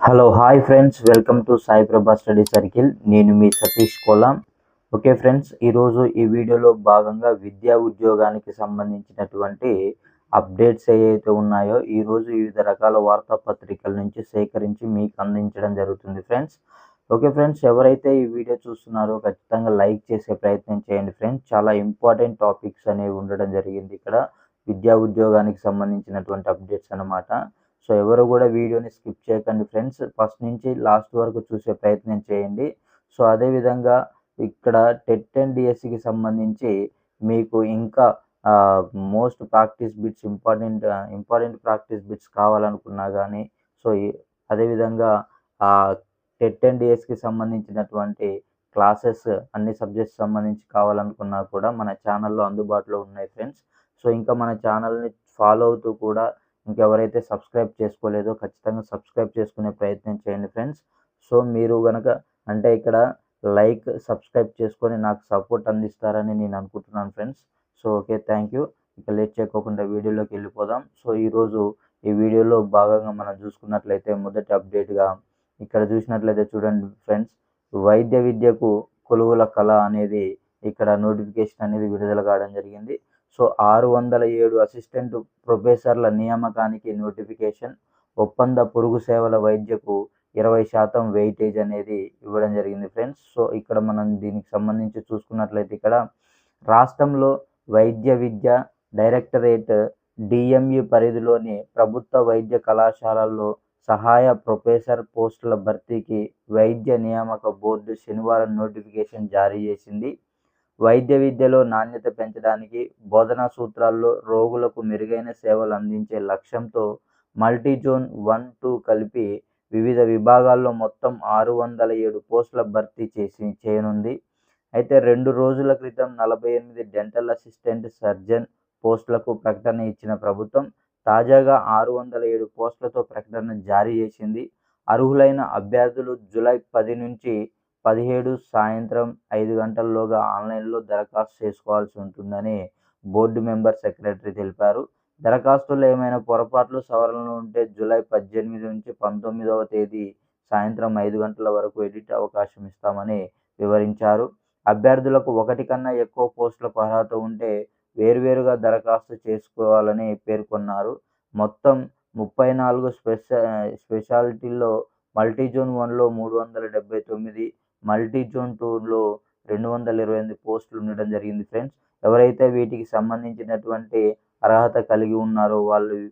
Hello hi friends welcome to Saiprabha study circle నేను మీ Satish Kolam. Okay friends ఈరోజు ఈ వీడియోలో భాగంగా విద్యా ఉద్యోగానికి సంబంధించినటువంటి అప్డేట్స్ ఏవైతే ఉన్నాయో ఈరోజు వివిధ రకాల వార్తాపత్రికల నుంచి సేకరించి మీకు అందించడం జరుగుతుంది ఫ్రెండ్స్ ఓకే ఫ్రెండ్స్ ఎవరైతే ఈ వీడియో చూస్తున్నారో ఖచ్చితంగా లైక్ చేసే ప్రయత్నం చేయండి ఫ్రెండ్స్ చాలా ఇంపార్టెంట్ టాపిక్స్ అనేవి ఉండడం జరిగింది ఇక్కడ. విద్యా ఉద్యోగానికి సంబంధించినటువంటి అప్డేట్స్ అన్నమాట. సో ఎవరు కూడా వీడియోని స్కిప్ చేయకండి ఫ్రెండ్స్. ఫస్ట్ నుంచి లాస్ట్ వరకు చూసే ప్రయత్నం చేయండి. సో అదేవిధంగా ఇక్కడ టెట్ అండ్ డిఎస్సికి సంబంధించి మీకు ఇంకా most practice bits important important practice bits కావాలనుకున్నా కానీ సో అదేవిధంగా టెట్ అండ్ డిఎస్కి సంబంధించినటువంటి క్లాసెస్ అన్ని సబ్జెక్ట్స్ సంబంధించి కావాలనుకున్నా కూడా మన ఛానల్లో అందుబాటులో ఉన్నాయి ఫ్రెండ్స్. సో ఇంకా మన ఛానల్ని ఫాలో అవుతూ కూడా ఇంకెవరైతే సబ్స్క్రైబ్ చేసుకోలేదో ఖచ్చితంగా సబ్స్క్రైబ్ చేసుకునే ప్రయత్నం చేయండి ఫ్రెండ్స్. సో మీరు కనుక అంటే ఇక్కడ లైక్ సబ్స్క్రైబ్ చేసుకొని నాకు సపోర్ట్ అందిస్తారని నేను అనుకుంటున్నాను friends. So okay thank you. ఇక లేట్ చేయకోకుండా వీడియోలోకి వెళ్ళిపోదాం. సో ఈరోజు ఈ వీడియోలో భాగంగా మనం చూసుకున్నట్లయితే మొదటి అప్డేట్గా ఇక్కడ చూసినట్లయితే చూడండి ఫ్రెండ్స్. వైద్య విద్యకు కొలువుల కళ అనేది ఇక్కడ నోటిఫికేషన్ అనేది విడుదల కావడం జరిగింది. సో ఆరు వందల ఏడు అసిస్టెంట్ ప్రొఫెసర్ల నియామకానికి నోటిఫికేషన్ ఒప్పంద పురుగు సేవల వైద్యకు ఇరవై శాతం వెయిటేజ్ అనేది ఇవ్వడం జరిగింది ఫ్రెండ్స్. సో ఇక్కడ మనం దీనికి సంబంధించి చూసుకున్నట్లయితే ఇక్కడ రాష్ట్రంలో వైద్య విద్య డైరెక్టరేట్ డిఎంయు పరిధిలోని ప్రభుత్వ వైద్య కళాశాలల్లో సహాయ ప్రొఫెసర్ పోస్టుల భర్తీకి వైద్య నియామక బోర్డు శనివారం నోటిఫికేషన్ జారీ చేసింది. వైద్య విద్యలో నాణ్యత పెంచడానికి బోధనా సూత్రాల్లో రోగులకు మెరుగైన సేవలు అందించే లక్ష్యంతో మల్టీజోన్ వన్ టూ కలిపి వివిధ విభాగాల్లో మొత్తం ఆరు వందల ఏడు పోస్టుల భర్తీ చేసి చేయనుంది. అయితే రెండు రోజుల క్రితం నలభై ఎనిమిది డెంటల్ అసిస్టెంట్ సర్జన్ పోస్టులకు ప్రకటన ఇచ్చిన ప్రభుత్వం తాజాగా ఆరు వందల ఏడు పోస్టులతో ప్రకటన జారీ చేసింది. అర్హులైన అభ్యర్థులు జూలై పది నుంచి పదిహేడు సాయంత్రం ఐదు గంటల్లోగా ఆన్లైన్లో దరఖాస్తు చేసుకోవాల్సి ఉంటుందని బోర్డు మెంబర్ సెక్రటరీ తెలిపారు. దరఖాస్తులో ఏమైనా పొరపాట్లు సవరణలు ఉంటే జూలై పద్దెనిమిది నుంచి పంతొమ్మిదవ తేదీ సాయంత్రం ఐదు గంటల వరకు ఎడిట్ అవకాశం ఇస్తామని వివరించారు. అభ్యర్థులకు ఒకటి కన్నా ఎక్కువ పోస్టులకు అర్హత ఉంటే వేరువేరుగా దరఖాస్తు చేసుకోవాలని పేర్కొన్నారు. మొత్తం ముప్పై నాలుగు స్పెష స్పెషాలిటీల్లో మల్టీజోన్ వన్లో మూడు వందల డెబ్బై తొమ్మిది మల్టీ జోన్ టూర్లో రెండు వందల ఇరవై ఎనిమిది పోస్టులు ఉండడం జరిగింది ఫ్రెండ్స్. ఎవరైతే వీటికి సంబంధించినటువంటి అర్హత కలిగి ఉన్నారో వాళ్ళు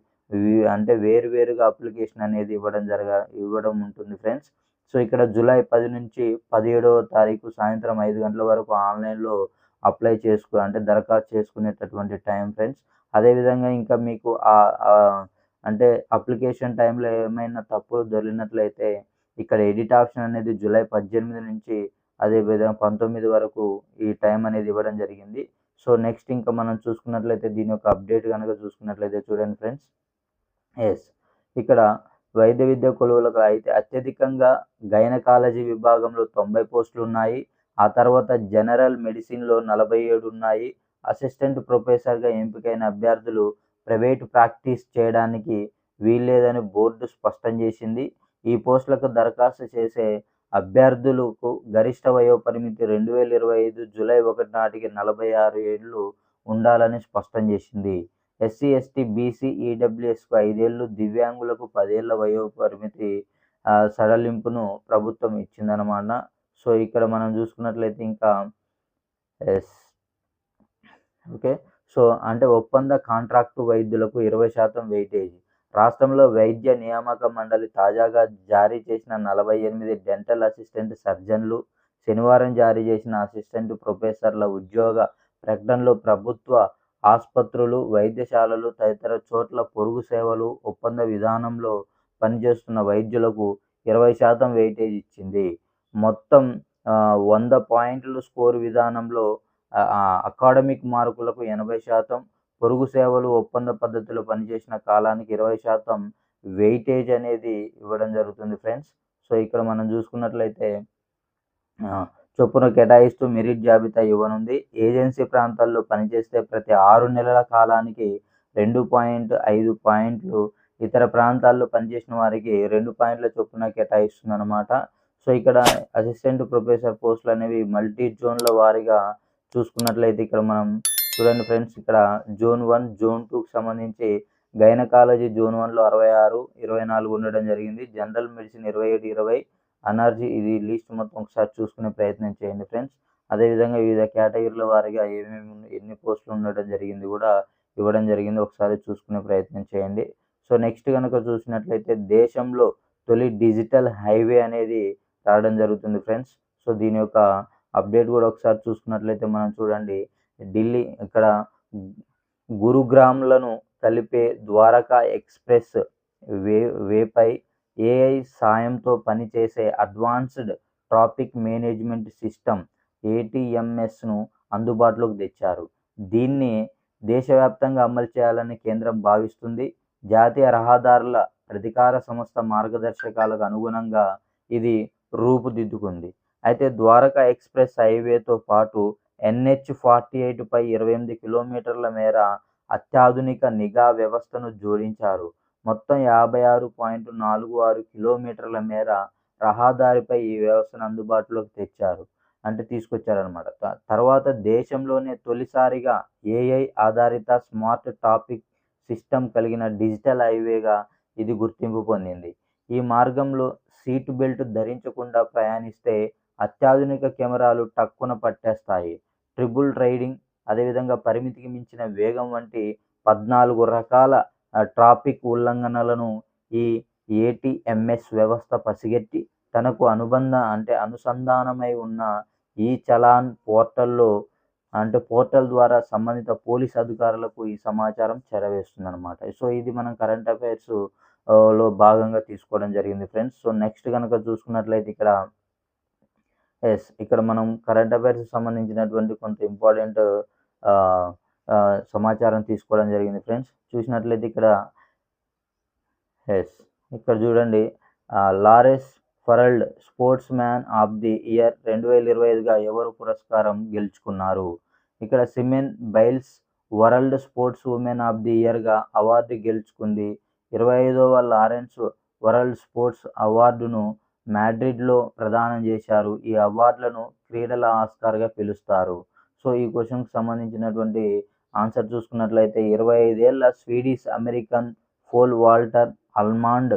అంటే వేరువేరుగా అప్లికేషన్ అనేది ఇవ్వడం జరగ ఇవ్వడం ఉంటుంది ఫ్రెండ్స్. సో ఇక్కడ జూలై పది నుంచి పదిహేడవ తారీఖు సాయంత్రం ఐదు గంటల వరకు ఆన్లైన్లో అప్లై చేసుకో అంటే దరఖాస్తు చేసుకునేటటువంటి టైం ఫ్రెండ్స్. అదేవిధంగా ఇంకా మీకు ఆ- అంటే అప్లికేషన్ టైంలో ఏమైనా తప్పులు దొరికినట్లయితే ఇక్కడ ఎడిట్ ఆప్షన్ అనేది జూలై పద్దెనిమిది నుంచి అదే విధంగా పంతొమ్మిది వరకు ఈ టైం అనేది ఇవ్వడం జరిగింది. సో నెక్స్ట్ ఇంకా మనం చూసుకున్నట్లయితే దీని యొక్క అప్డేట్ కనుక చూసుకున్నట్లయితే చూడండి ఫ్రెండ్స్ ఎస్ ఇక్కడ వైద్య విద్య కొలువులకు అయితే అత్యధికంగా గైనకాలజీ విభాగంలో తొంభై పోస్టులు ఉన్నాయి. ఆ తర్వాత జనరల్ మెడిసిన్లో నలభై ఏడు ఉన్నాయి. అసిస్టెంట్ ప్రొఫెసర్గా ఎంపికైన అభ్యర్థులు ప్రైవేట్ ప్రాక్టీస్ చేయడానికి వీల్లేదని బోర్డు స్పష్టం చేసింది. ఈ పోస్టులకు దరఖాస్తు చేసే అభ్యర్థులకు గరిష్ట వయోపరిమితి రెండు వేల ఇరవై ఐదు జూలై ఒకటి నాటికి నలభై ఆరు ఏళ్ళు ఉండాలని స్పష్టం చేసింది. ఎస్సీ ఎస్టీ బీసీ ఈడబ్ల్యూఎస్కు ఐదేళ్ళు దివ్యాంగులకు పదేళ్ళ వయోపరిమితి సడలింపును ప్రభుత్వం ఇచ్చిందన్నమాట. సో ఇక్కడ మనం చూసుకున్నట్లయితే ఇంకా ఎస్ ఓకే. సో అంటే ఒప్పంద కాంట్రాక్టు వైద్యులకు ఇరవై శాతం వెయిటేజ్. రాష్ట్రంలో వైద్య నియామక మండలి తాజాగా జారీ చేసిన నలభై ఎనిమిది డెంటల్ అసిస్టెంట్ సర్జన్లు శనివారం జారీ చేసిన అసిస్టెంట్ ప్రొఫెసర్ల ఉద్యోగ ప్రకటనలో ప్రభుత్వ ఆసుపత్రులు వైద్యశాలలు తదితర చోట్ల పొరుగు సేవలు ఒప్పంద విధానంలో పనిచేస్తున్న వైద్యులకు ఇరవై శాతం వెయిటేజ్ ఇచ్చింది. మొత్తం వంద పాయింట్లు స్కోర్ విధానంలో అకాడమిక్ మార్కులకు ఎనభై శాతం పొరుగు సేవలు ఒప్పంద పద్ధతిలో పనిచేసిన కాలానికి ఇరవై శాతం వెయిటేజ్ అనేది ఇవ్వడం జరుగుతుంది ఫ్రెండ్స్. సో ఇక్కడ మనం చూసుకున్నట్లయితే చొప్పున కేటాయిస్తూ మెరిట్ జాబితా ఇవ్వనుంది. ఏజెన్సీ ప్రాంతాల్లో పనిచేస్తే ప్రతి ఆరు నెలల కాలానికి రెండు పాయింట్ ఐదు పాయింట్లు ఇతర ప్రాంతాల్లో పనిచేసిన వారికి రెండు పాయింట్ల చొప్పున కేటాయిస్తుంది అనమాట సో ఇక్కడ అసిస్టెంట్ ప్రొఫెసర్ పోస్టులు అనేవి మల్టీ జోన్ల వారీగా చూసుకున్నట్లయితే ఇక్కడ మనం చూడండి ఫ్రెండ్స్ ఇక్కడ జోన్ వన్ జోన్ టూకి సంబంధించి గైనకాలజీ జోన్ వన్లో అరవై ఆరు ఇరవై నాలుగు ఉండడం జరిగింది. జనరల్ మెడిసిన్ ఇరవై ఏడు ఇరవై అనర్జీ ఇది లిస్ట్ మొత్తం ఒకసారి చూసుకునే ప్రయత్నం చేయండి ఫ్రెండ్స్. అదేవిధంగా వివిధ కేటగిరీల వారిగా ఏమేమి ఎన్ని పోస్టులు ఉండడం జరిగింది కూడా ఇవ్వడం జరిగింది. ఒకసారి చూసుకునే ప్రయత్నం చేయండి. సో నెక్స్ట్ కనుక చూసినట్లయితే దేశంలో తొలి డిజిటల్ హైవే అనేది రావడం జరుగుతుంది ఫ్రెండ్స్. సో దీని యొక్క అప్డేట్ కూడా ఒకసారి చూసుకున్నట్లయితే మనం చూడండి. ఢిల్లీ ఇక్కడ గురుగ్రామ్లను కలిపే ద్వారకా ఎక్స్ప్రెస్ వే వేపై ఏఐ సాయంతో పనిచేసే అడ్వాన్స్డ్ ట్రాఫిక్ మేనేజ్మెంట్ సిస్టమ్ ఏటీఎంఎస్ను అందుబాటులోకి తెచ్చారు. దీన్ని దేశవ్యాప్తంగా అమలు చేయాలని కేంద్రం భావిస్తుంది. జాతీయ రహదారుల అధికార సంస్థ మార్గదర్శకాలకు అనుగుణంగా ఇది రూపుదిద్దుకుంది. అయితే ద్వారకా ఎక్స్ప్రెస్ హైవేతో పాటు ఎన్హెచ్ ఫార్టీ ఎయిట్ పై ఇరవై ఎనిమిది కిలోమీటర్ల మేర అత్యాధునిక నిఘా వ్యవస్థను జోడించారు. మొత్తం యాభై ఆరు పాయింట్ నాలుగు ఆరు కిలోమీటర్ల మేర రహదారిపై ఈ వ్యవస్థను అందుబాటులోకి తెచ్చారు అంటే తీసుకొచ్చారనమాట తర్వాత దేశంలోనే తొలిసారిగా ఏఐ ఆధారిత స్మార్ట్ టాపిక్ సిస్టమ్ కలిగిన డిజిటల్ హైవేగా ఇది గుర్తింపు పొందింది. ఈ మార్గంలో సీట్ బెల్ట్ ధరించకుండా ప్రయాణిస్తే అత్యాధునిక కెమెరాలు టక్కున పట్టేస్తాయి. ట్రిబుల్ రైడింగ్ అదేవిధంగా పరిమితికి మించిన వేగం వంటి పద్నాలుగు రకాల ట్రాఫిక్ ఉల్లంఘనలను ఈ ఏటీఎంఎస్ వ్యవస్థ పసిగట్టి తనకు అనుబంధ అంటే అనుసంధానమై ఉన్న ఈ చలాన్ పోర్టల్లో అంటే పోర్టల్ ద్వారా సంబంధిత పోలీస్ అధికారులకు ఈ సమాచారం చేరవేస్తుంది అనమాట సో ఇది మనం కరెంట్ అఫైర్స్లో భాగంగా తీసుకోవడం జరిగింది ఫ్రెండ్స్. సో నెక్స్ట్ కనుక చూసుకున్నట్లయితే ఇక్కడ ఎస్ ఇక్కడ మనం కరెంట్ అఫైర్స్ సంబంధించినటువంటి కొంత ఇంపార్టెంట్ సమాచారం తీసుకోవడం జరిగింది ఫ్రెండ్స్ చూసినట్లయితే ఇక్కడ ఎస్ ఇక్కడ చూడండి Laureus world sportsman of the year రెండు వేల ఇరవై ఐదుగా ఎవరు పురస్కారం గెలుచుకున్నారు? ఇక్కడ Simone Biles world sportswoman of the ఇయర్గా award గెలుచుకుంది. ఇరవై ఐదవ లారెన్స్ వరల్డ్ స్పోర్ట్స్ అవార్డును మ్యాడ్రిడ్లో ప్రదానం చేశారు. ఈ అవార్డులను క్రీడల ఆస్కార్గా పిలుస్తారు. సో ఈ క్వశ్చన్కి సంబంధించినటువంటి ఆన్సర్ చూసుకున్నట్లయితే ఇరవై ఐదేళ్ళ Swedish American pole vaulter Armand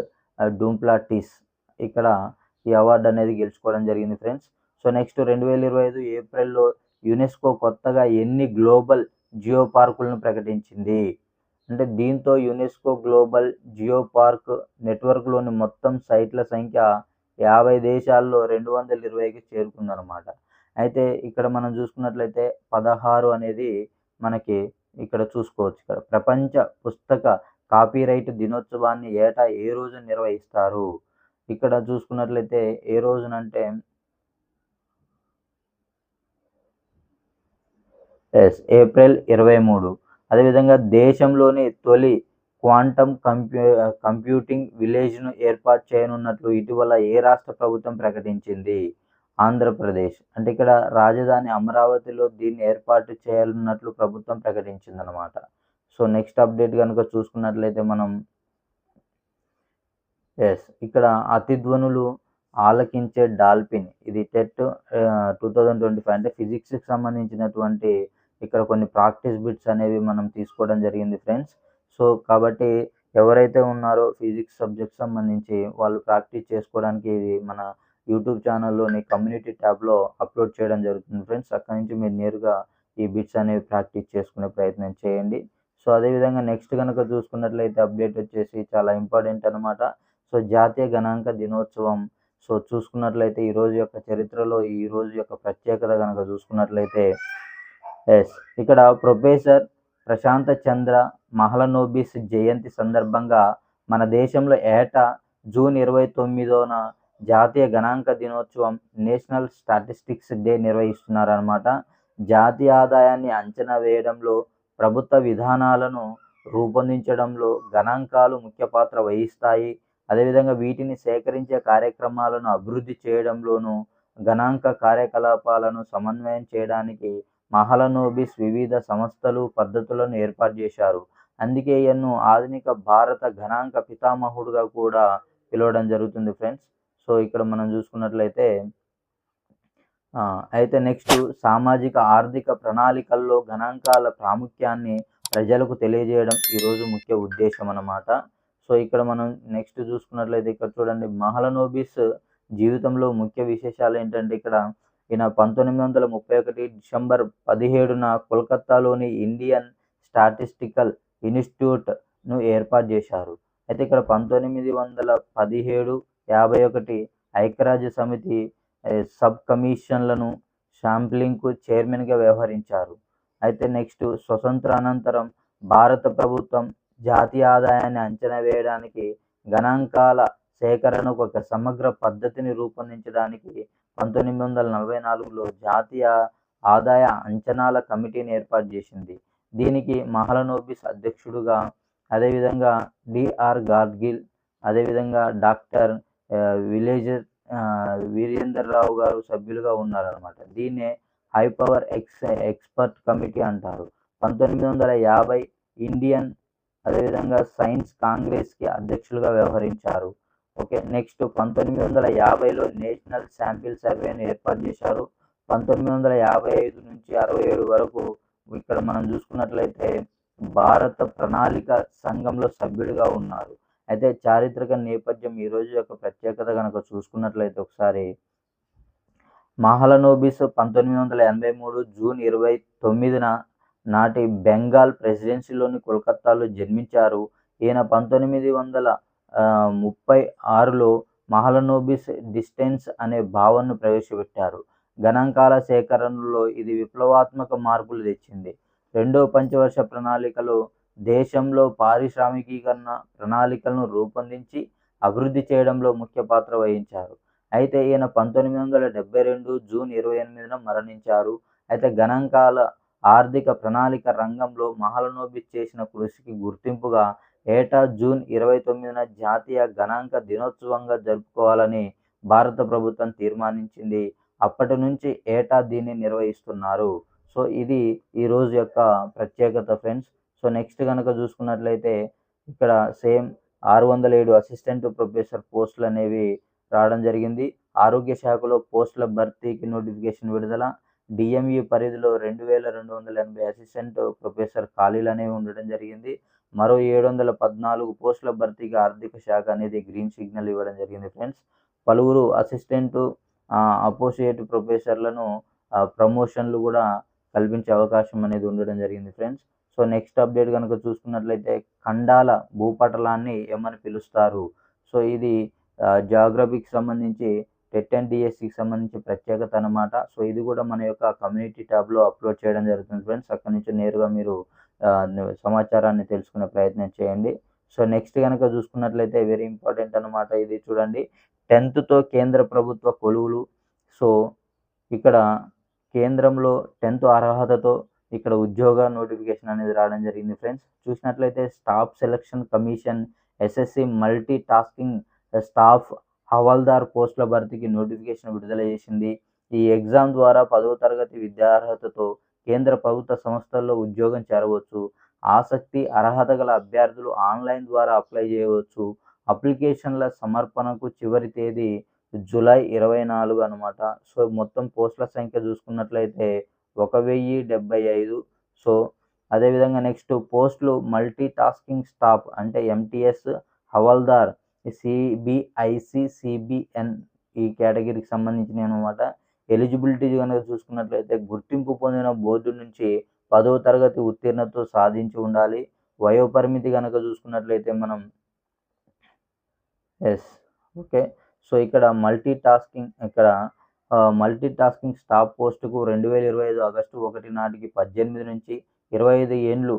Duplantis ఇక్కడ ఈ అవార్డు అనేది గెలుచుకోవడం జరిగింది ఫ్రెండ్స్. సో నెక్స్ట్ రెండు వేల ఇరవై ఐదు ఏప్రిల్లో యునెస్కో కొత్తగా ఎన్ని గ్లోబల్ జియో పార్కులను ప్రకటించింది? అంటే దీంతో యునెస్కో గ్లోబల్ జియో పార్క్ నెట్వర్క్లోని మొత్తం సైట్ల సంఖ్య యాభై దేశాల్లో రెండు వందల ఇరవైకి చేరుకుందనమాట అయితే ఇక్కడ మనం చూసుకున్నట్లయితే పదహారు అనేది మనకి ఇక్కడ చూసుకోవచ్చు ఇక్కడ. ప్రపంచ పుస్తక కాపీరైట్ దినోత్సవాన్ని ఏటా ఏ రోజు నిర్వహిస్తారు? ఇక్కడ చూసుకున్నట్లయితే ఏ రోజునంటే ఎస్ ఏప్రిల్ ఇరవై మూడు. అదేవిధంగా దేశంలోని తొలి క్వాంటమ్ కంప్యూ కంప్యూటింగ్ విలేజ్ను ఏర్పాటు చేయనున్నట్లు ఇటీవల ఏ రాష్ట్ర ప్రభుత్వం ప్రకటించింది? ఆంధ్రప్రదేశ్. అంటే ఇక్కడ రాజధాని అమరావతిలో దీన్ని ఏర్పాటు చేయాలన్నట్లు ప్రభుత్వం ప్రకటించిందనమాట సో నెక్స్ట్ అప్డేట్ కనుక చూసుకున్నట్లయితే మనం ఎస్ ఇక్కడ అతిధ్వనులు ఆలకించే డాల్ఫిన్. ఇది TET two thousand twenty five అంటే ఫిజిక్స్కి సంబంధించినటువంటి ఇక్కడ కొన్ని ప్రాక్టీస్ బిట్స్ అనేవి మనం తీసుకోవడం జరిగింది ఫ్రెండ్స్. సో కాబట్టి ఎవరైతే ఉన్నారో ఫిజిక్స్ సబ్జెక్ట్ సంబంధించి వాళ్ళు ప్రాక్టీస్ చేసుకోవడానికి ఇది మన యూట్యూబ్ ఛానల్లోని కమ్యూనిటీ ట్యాబ్లో అప్లోడ్ చేయడం జరుగుతుంది. ఫ్రెండ్స్ అక్కడి నుంచి మీరు నేరుగా ఈ బిట్స్ అనేవి ప్రాక్టీస్ చేసుకునే ప్రయత్నం చేయండి. సో అదేవిధంగా నెక్స్ట్ కనుక చూసుకున్నట్లయితే అప్డేట్ వచ్చేసి చాలా ఇంపార్టెంట్ అనమాట సో జాతీయ గణాంక దినోత్సవం. సో చూసుకున్నట్లయితే ఈ రోజు యొక్క చరిత్రలో ఈ రోజు యొక్క ప్రత్యేకత కనుక చూసుకున్నట్లయితే ఎస్ ఇక్కడ ప్రొఫెసర్ ప్రశాంత చంద్ర మహలనోబిస్ జయంతి సందర్భంగా మన దేశంలో ఏటా జూన్ ఇరవై తొమ్మిదోన జాతీయ గణాంక దినోత్సవం నేషనల్ స్టాటిస్టిక్స్ డే నిర్వహిస్తున్నారనమాట జాతీయ ఆదాయాన్ని అంచనా వేయడంలో ప్రభుత్వ విధానాలను రూపొందించడంలో గణాంకాలు ముఖ్య పాత్ర వహిస్తాయి. అదేవిధంగా వీటిని సేకరించే కార్యక్రమాలను అభివృద్ధి చేయడంలోనూ గణాంక కార్యకలాపాలను సమన్వయం చేయడానికి మహలనోబిస్ వివిధ సంస్థలు పద్ధతులను ఏర్పాటు చేశారు. అందుకే ఈయన్ను ఆధునిక భారత గణాంక పితామహుడుగా కూడా పిలవడం జరుగుతుంది ఫ్రెండ్స్. సో ఇక్కడ మనం చూసుకున్నట్లయితే అయితే నెక్స్ట్ సామాజిక ఆర్థిక ప్రణాళికల్లో గణాంకాల ప్రాముఖ్యాన్ని ప్రజలకు తెలియజేయడం ఈరోజు ముఖ్య ఉద్దేశం అన్నమాట. సో ఇక్కడ మనం నెక్స్ట్ చూసుకున్నట్లయితే ఇక్కడ చూడండి మహలనోబిస్ జీవితంలో ముఖ్య విశేషాలు ఏంటంటే ఇక్కడ ఈయన పంతొమ్మిది వందల ముప్పై ఒకటి డిసెంబర్ పదిహేడున కోల్కత్తాలోని ఇండియన్ స్టాటిస్టికల్ ఇన్స్టిట్యూట్ను ఏర్పాటు చేశారు. అయితే ఇక్కడ పంతొమ్మిది వందల పదిహేడు యాభై ఒకటి ఐక్యరాజ్య సమితి సబ్ కమిషన్లను శాంప్లింగ్కు చైర్మన్గా వ్యవహరించారు. అయితే నెక్స్ట్ స్వతంత్రానంతరం భారత ప్రభుత్వం జాతీయ ఆదాయాన్ని అంచనా వేయడానికి గణాంకాల సేకరణకు ఒక సమగ్ర పద్ధతిని రూపొందించడానికి పంతొమ్మిది వందల నలభై నాలుగులో జాతీయ ఆదాయ అంచనాల కమిటీని ఏర్పాటు చేసింది. దీనికి మహలనోబిస్ అధ్యక్షుడుగా అదేవిధంగా డిఆర్ గార్గిల్ అదేవిధంగా డాక్టర్ విలేజర్ వీరేందర్ రావు గారు సభ్యులుగా ఉన్నారనమాట దీన్నే high power ex expert committee అంటారు. పంతొమ్మిది వందల యాభై ఇండియన్ అదేవిధంగా సైన్స్ కాంగ్రెస్కి అధ్యక్షులుగా వ్యవహరించారు. ఓకే నెక్స్ట్ పంతొమ్మిది వందల యాభైలో నేషనల్ శాంపిల్ సర్వేను ఏర్పాటు చేశారు. పంతొమ్మిది వందల యాభై ఐదు నుంచి అరవై ఏడు వరకు ఇక్కడ మనం చూసుకున్నట్లయితే భారత ప్రణాళిక సంఘంలో సభ్యుడిగా ఉన్నారు. అయితే చారిత్రక నేపథ్యం ఈరోజు యొక్క ప్రత్యేకత కనుక చూసుకున్నట్లయితే ఒకసారి మహలనోబిస్ పంతొమ్మిది వందల ఎనభై మూడు జూన్ ఇరవై తొమ్మిదిన నాటి బెంగాల్ ప్రెసిడెన్సీలోని కోల్కత్తాలో జన్మించారు. ఈయన పంతొమ్మిది వందల ముప్పై ఆరులో మహలనోబిస్ డిస్టెన్స్ అనే భావనను ప్రవేశపెట్టారు. గణాంకాల సేకరణలో ఇది విప్లవాత్మక మార్పులు తెచ్చింది. రెండో పంచవర్ష ప్రణాళికలో దేశంలో పారిశ్రామికీకరణ ప్రణాళికలను రూపొందించి అభివృద్ధి చేయడంలో ముఖ్య పాత్ర వహించారు. అయితే ఈయన పంతొమ్మిది వందల డెబ్బై రెండు జూన్ ఇరవై ఎనిమిదిన మరణించారు. అయితే గణాంకాల ఆర్థిక ప్రణాళిక రంగంలో మహలనోబిస్ చేసిన కృషికి గుర్తింపుగా ఏటా జూన్ ఇరవై తొమ్మిదిన జాతీయ గణాంక దినోత్సవంగా జరుపుకోవాలని భారత ప్రభుత్వం తీర్మానించింది. అప్పటి నుంచి ఏటా దీన్ని నిర్వహిస్తున్నారు. సో ఇది ఈ రోజు యొక్క ప్రత్యేకత ఫ్రెండ్స్. సో నెక్స్ట్ కనుక చూసుకున్నట్లయితే ఇక్కడ సేమ్ ఆరు వందల ఏడు అసిస్టెంట్ ప్రొఫెసర్ పోస్టులు అనేవి రావడం జరిగింది. ఆరోగ్య శాఖలో పోస్టుల భర్తీకి నోటిఫికేషన్ విడుదల డిఎంఈ పరిధిలో రెండు వేల రెండు వందల ఎనభై అసిస్టెంట్ ప్రొఫెసర్ ఖాళీలు అనేవి ఉండడం జరిగింది. మరో ఏడు వందల పద్నాలుగు పోస్టుల భర్తీకి ఆర్థిక శాఖ అనేది గ్రీన్ సిగ్నల్ ఇవ్వడం జరిగింది ఫ్రెండ్స్. పలువురు అసిస్టెంట్ అపోసియేట్ ప్రొఫెసర్లను ప్రమోషన్లు కూడా కల్పించే అవకాశం అనేది ఉండడం జరిగింది ఫ్రెండ్స్. సో నెక్స్ట్ అప్డేట్ కనుక చూసుకున్నట్లయితే ఖండాల భూపటలాన్ని ఏమని పిలుస్తారు? సో ఇది జాగ్రఫీకి సంబంధించి టెట్ అండ్ డిఎస్సికి సంబంధించి ప్రత్యేకత అనమాట సో ఇది కూడా మన యొక్క కమ్యూనిటీ ట్యాబ్లో అప్లోడ్ చేయడం జరుగుతుంది ఫ్రెండ్స్. అక్కడి నుంచి నేరుగా మీరు సమాచారాన్ని తెలుసుకునే ప్రయత్నం చేయండి. సో నెక్స్ట్ కనుక చూసుకున్నట్లయితే వెరీ ఇంపార్టెంట్ అనమాట ఇది చూడండి. టెన్త్తో కేంద్ర ప్రభుత్వ కొలువులు. సో ఇక్కడ కేంద్రంలో టెన్త్ అర్హతతో ఇక్కడ ఉద్యోగ నోటిఫికేషన్ అనేది రావడం జరిగింది ఫ్రెండ్స్. చూసినట్లయితే staff selection commission SSC multi tasking staff havaldar పోస్టుల భర్తీకి నోటిఫికేషన్ విడుదల చేసింది. ఈ ఎగ్జామ్ ద్వారా పదవ తరగతి విద్యార్హతతో కేంద్ర ప్రభుత్వ సంస్థల్లో ఉద్యోగం చేరవచ్చు. ఆసక్తి అర్హత గల అభ్యర్థులు ఆన్లైన్ ద్వారా అప్లై చేయవచ్చు. అప్లికేషన్ల సమర్పణకు చివరి తేదీ జూలై ఇరవై నాలుగు అనమాట సో మొత్తం పోస్టుల సంఖ్య చూసుకున్నట్లయితే ఒక వెయ్యి డెబ్బై ఐదు. సో అదేవిధంగా నెక్స్ట్ పోస్టులు మల్టీ టాస్కింగ్ స్టాఫ్ అంటే ఎంటీఎస్ హవల్దార్ సిబిఐసి సిబిఎన్ ఈ కేటగిరీకి సంబంధించినవి అనమాట ఎలిజిబిలిటీ కనుక చూసుకున్నట్లయితే గుర్తింపు పొందిన బోర్డు నుంచి పదవ తరగతి ఉత్తీర్ణత సాధించి ఉండాలి. వయోపరిమితి కనుక చూసుకున్నట్లయితే మనం ఎస్ ఓకే. సో ఇక్కడ మల్టీ టాస్కింగ్ ఇక్కడ మల్టీ టాస్కింగ్ స్టాఫ్ పోస్టుకు రెండు వేల ఇరవై ఐదు ఆగస్టు ఒకటి నాటికి పద్దెనిమిది నుంచి ఇరవై ఐదు ఏండ్లు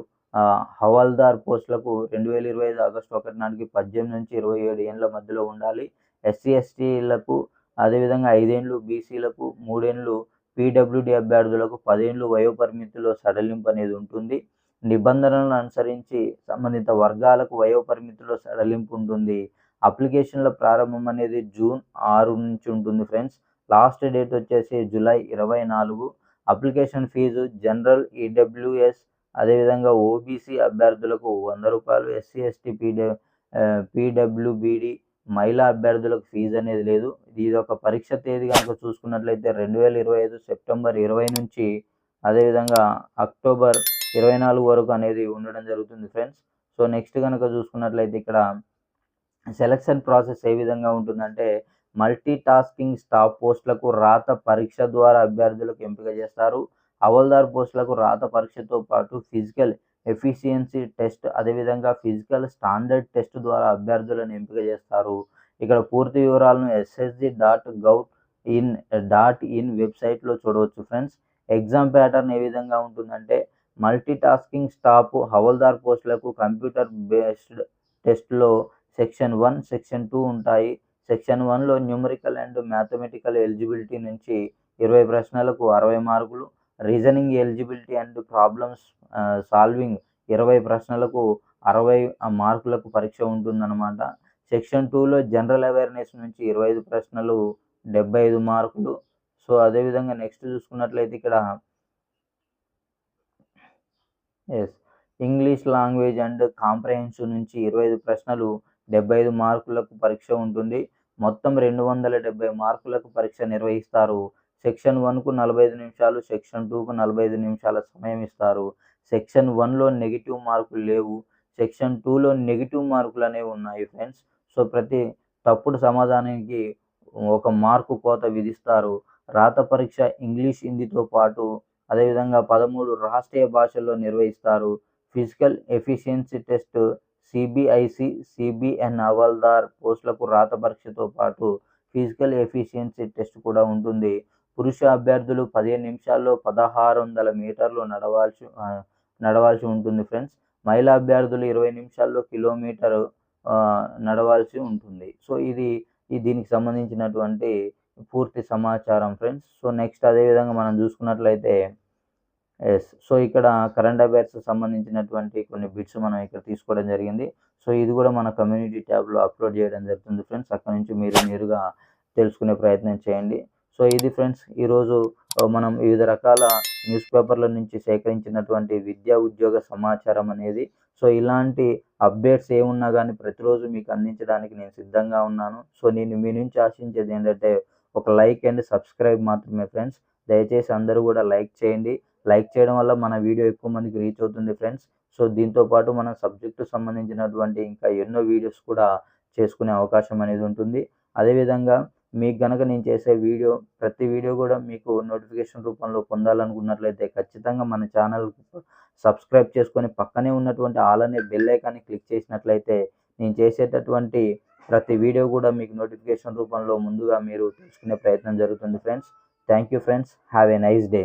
హవాల్దార్ పోస్టులకు రెండు వేల ఇరవై ఐదు ఆగస్టు ఒకటి నాటికి పద్దెనిమిది నుంచి ఇరవై ఏడు ఏండ్ల మధ్యలో ఉండాలి. ఎస్సీ ఎస్టీలకు అదేవిధంగా ఐదేండ్లు బీసీలకు మూడేండ్లు పీడబ్ల్యూడి అభ్యర్థులకు పదేండ్లు వయోపరిమితిలో సడలింపు అనేది ఉంటుంది. నిబంధనలను అనుసరించి సంబంధిత వర్గాలకు వయోపరిమితిలో సడలింపు ఉంటుంది అప్లికేషన్ల ప్రారంభం అనేది జూన్ ఆరు నుంచి ఉంటుంది ఫ్రెండ్స్. లాస్ట్ డేట్ వచ్చేసి జూలై ఇరవై నాలుగు. అప్లికేషన్ ఫీజు జనరల్ ఈడబ్ల్యూఎస్ అదేవిధంగా ఓబీసీ అభ్యర్థులకు వంద రూపాయలు ఎస్సీ ఎస్టీ పీడ పీడబ్ల్యూబీడి మహిళా అభ్యర్థులకు ఫీజు అనేది లేదు. ఇది ఒక పరీక్ష తేదీ కనుక చూసుకున్నట్లయితే రెండు వేల ఇరవై ఐదు సెప్టెంబర్ ఇరవై నుంచి అదేవిధంగా అక్టోబర్ ఇరవై నాలుగు వరకు అనేది ఉండడం జరుగుతుంది ఫ్రెండ్స్. సో నెక్స్ట్ కనుక చూసుకున్నట్లయితే ఇక్కడ సెలక్షన్ ప్రాసెస్ ఏ విధంగా ఉంటుందంటే మల్టీ టాస్కింగ్ స్టాఫ్ పోస్టులకు రాత పరీక్ష ద్వారా అభ్యర్థులకు ఎంపిక చేస్తారు. హవల్దార్ పోస్టులకు రాత పరీక్షతో పాటు ఫిజికల్ ఎఫిషియన్సీ టెస్ట్ అదేవిధంగా ఫిజికల్ స్టాండర్డ్ టెస్ట్ ద్వారా అభ్యర్థులను ఎంపిక చేస్తారు. ఇక్కడ పూర్తి వివరాలను SSC dot gov in dot in వెబ్సైట్లో చూడవచ్చు ఫ్రెండ్స్. ఎగ్జామ్ ప్యాటర్న్ ఏ విధంగా ఉంటుందంటే మల్టీ టాస్కింగ్ స్టాఫ్ హవల్దార్ పోస్టులకు కంప్యూటర్ బేస్డ్ టెస్ట్లో సెక్షన్ వన్ సెక్షన్ టూ ఉంటాయి. సెక్షన్ వన్లో న్యూమరికల్ అండ్ మ్యాథమెటికల్ ఎలిజిబిలిటీ నుంచి ఇరవై ప్రశ్నలకు అరవై మార్కులు reasoning eligibility and problems solving ఇరవై ప్రశ్నలకు అరవై మార్కులకు పరీక్ష ఉంటుందన్నమాట. సెక్షన్ టూలో జనరల్ అవేర్నెస్ నుంచి ఇరవై ఐదు ప్రశ్నలు డెబ్బై ఐదు మార్కులు. సో అదేవిధంగా నెక్స్ట్ చూసుకున్నట్లయితే ఇక్కడ yes English language and comprehensive నుంచి ఇరవై ఐదు ప్రశ్నలు డెబ్బై ఐదు మార్కులకు పరీక్ష ఉంటుంది. మొత్తం రెండు వందల డెబ్బై మార్కులకు పరీక్ష నిర్వహిస్తారు సెక్షన్ వన్కు నలభై ఐదు నిమిషాలు సెక్షన్ టూకు నలభై ఐదు నిమిషాల సమయం ఇస్తారు. సెక్షన్ వన్లో నెగిటివ్ మార్కులు లేవు. సెక్షన్ టూలో నెగిటివ్ మార్కులు అనేవి ఉన్నాయి ఫ్రెండ్స్. సో ప్రతి తప్పుడు సమాధానానికి ఒక మార్కు కోత విధిస్తారు. రాత పరీక్ష ఇంగ్లీష్ హిందీతో పాటు అదేవిధంగా పదమూడు రాష్ట్రీయ భాషల్లో నిర్వహిస్తారు. Physical efficiency test CBIC CBN havildar పోస్టులకు రాత పరీక్షతో పాటు ఫిజికల్ ఎఫిషియన్సీ టెస్ట్ కూడా ఉంటుంది. పురుష అభ్యర్థులు పదిహేను నిమిషాల్లో పదహారు వందల మీటర్లు నడవాల్సి నడవాల్సి ఉంటుంది ఫ్రెండ్స్. మహిళా అభ్యర్థులు ఇరవై నిమిషాల్లో కిలోమీటర్ నడవాల్సి ఉంటుంది. సో ఇది ఈ దీనికి సంబంధించినటువంటి పూర్తి సమాచారం ఫ్రెండ్స్. సో నెక్స్ట్ అదేవిధంగా మనం చూసుకున్నట్లయితే ఎస్ సో ఇక్కడ కరెంట్ అఫైర్స్ సంబంధించినటువంటి కొన్ని బిట్స్ మనం ఇక్కడ తీసుకోవడం జరిగింది. సో ఇది కూడా మన కమ్యూనిటీ ట్యాబ్లో అప్లోడ్ చేయడం జరుగుతుంది ఫ్రెండ్స్. అక్కడ నుంచి మీరు నేరుగా తెలుసుకునే ప్రయత్నం చేయండి. సో ఇది ఫ్రెండ్స్ ఈరోజు మనం వివిధ రకాల న్యూస్ పేపర్ల నుంచి సేకరించినటువంటి విద్యా ఉద్యోగ సమాచారం అనేది. సో ఇలాంటి అప్డేట్స్ ఏమున్నా కానీ ప్రతిరోజు మీకు అందించడానికి నేను సిద్ధంగా ఉన్నాను. సో నేను మీ నుంచి ఆశించేది ఏంటంటే ఒక లైక్ అండ్ సబ్స్క్రైబ్ మాత్రమే ఫ్రెండ్స్. దయచేసి అందరూ కూడా లైక్ చేయండి. లైక్ చేయడం వల్ల మన వీడియో ఎక్కువ మందికి రీచ్ అవుతుంది ఫ్రెండ్స్. సో దీంతో పాటు మన సబ్జెక్టు సంబంధించినటువంటి ఇంకా ఎన్నో వీడియోస్ కూడా చేసుకునే అవకాశం అనేది ఉంటుంది. అదేవిధంగా మీకు గనక నేను చేసే వీడియో ప్రతి వీడియో కూడా మీకు నోటిఫికేషన్ రూపంలో పొందాలనుకున్నట్లయితే ఖచ్చితంగా మన ఛానల్ సబ్స్క్రైబ్ చేసుకొని పక్కనే ఉన్నటువంటి ఆల్ అనే బెల్ ఐకాన్ని క్లిక్ చేసినట్లయితే నేను చేసేటటువంటి ప్రతి వీడియో కూడా మీకు నోటిఫికేషన్ రూపంలో ముందుగా మీరు తెలుసుకునే ప్రయత్నం జరుగుతుంది friends. Thank you friends. Have a nice day.